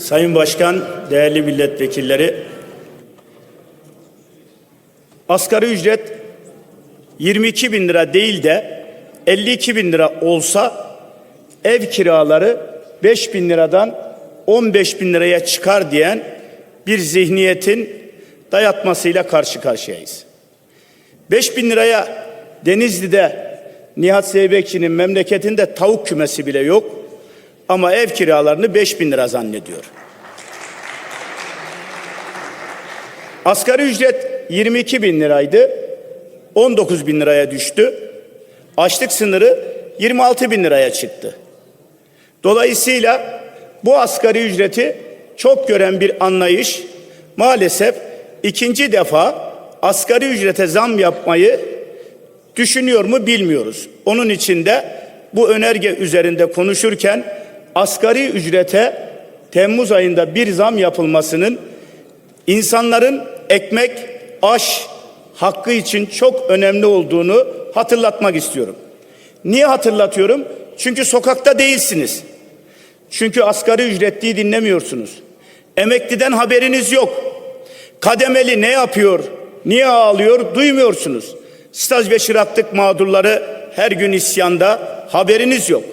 Sayın Başkan, değerli milletvekilleri, asgari ücret 22 bin lira değil de 52 bin lira olsa ev kiraları 5 bin liradan 15 bin liraya çıkar diyen bir zihniyetin dayatmasıyla karşı karşıyayız. 5 bin liraya Denizli'de Nihat Zeybekçi'nin memleketinde tavuk kümesi bile yok. Ama ev kiralarını 5 bin lira zannediyor. Asgari ücret 22 bin liraydı. 19 bin liraya düştü. Açlık sınırı 26 bin liraya çıktı. Dolayısıyla bu asgari ücreti çok gören bir anlayış maalesef ikinci defa asgari ücrete zam yapmayı düşünüyor mu bilmiyoruz. Onun için de bu önerge üzerinde konuşurken asgari ücrete Temmuz ayında bir zam yapılmasının insanların ekmek, aş hakkı için çok önemli olduğunu hatırlatmak istiyorum. Niye hatırlatıyorum? Çünkü sokakta değilsiniz. Çünkü asgari ücretliyi dinlemiyorsunuz. Emekliden haberiniz yok. Kademeli ne yapıyor, niye ağlıyor duymuyorsunuz. Staj ve çıraklık mağdurları her gün isyanda haberiniz yok.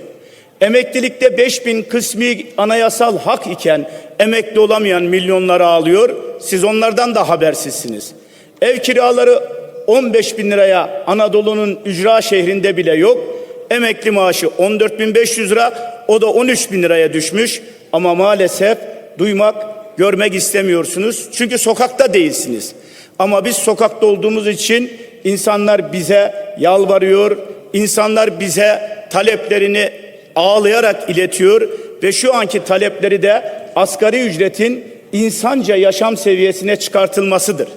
Emeklilikte 5000 kısmi anayasal hak iken emekli olamayan milyonlar ağlıyor. Siz onlardan da habersizsiniz. Ev kiraları 15 bin liraya Anadolu'nun ücra şehrinde bile yok. Emekli maaşı 14.500 lira o da 13 bin liraya düşmüş. Ama maalesef duymak, görmek istemiyorsunuz. Çünkü sokakta değilsiniz. Ama biz sokakta olduğumuz için insanlar bize yalvarıyor. insanlar bize taleplerini ağlayarak iletiyor ve şu anki talepleri de asgari ücretin insanca yaşam seviyesine çıkartılmasıdır.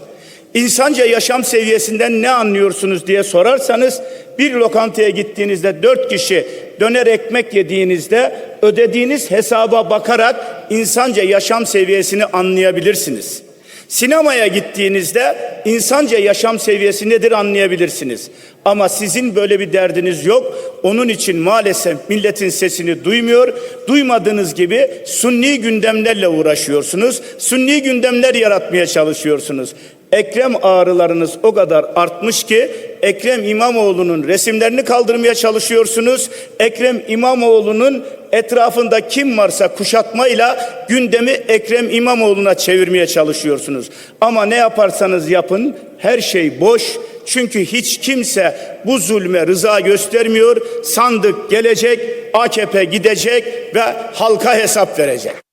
İnsanca yaşam seviyesinden ne anlıyorsunuz diye sorarsanız bir lokantaya gittiğinizde dört kişi döner ekmek yediğinizde ödediğiniz hesaba bakarak insanca yaşam seviyesini anlayabilirsiniz. Sinemaya gittiğinizde insanca yaşam seviyesi nedir anlayabilirsiniz. Ama sizin böyle bir derdiniz yok. Onun için maalesef milletin sesini duymuyor. Duymadığınız gibi sunni gündemlerle uğraşıyorsunuz. Sunni gündemler yaratmaya çalışıyorsunuz. Ekrem ağrılarınız o kadar artmış ki Ekrem İmamoğlu'nun resimlerini kaldırmaya çalışıyorsunuz. Ekrem İmamoğlu'nun etrafında kim varsa kuşatmayla gündemi Ekrem İmamoğlu'na çevirmeye çalışıyorsunuz. Ama ne yaparsanız yapın her şey boş. Çünkü hiç kimse bu zulme rıza göstermiyor. Sandık gelecek, AKP gidecek ve halka hesap verecek.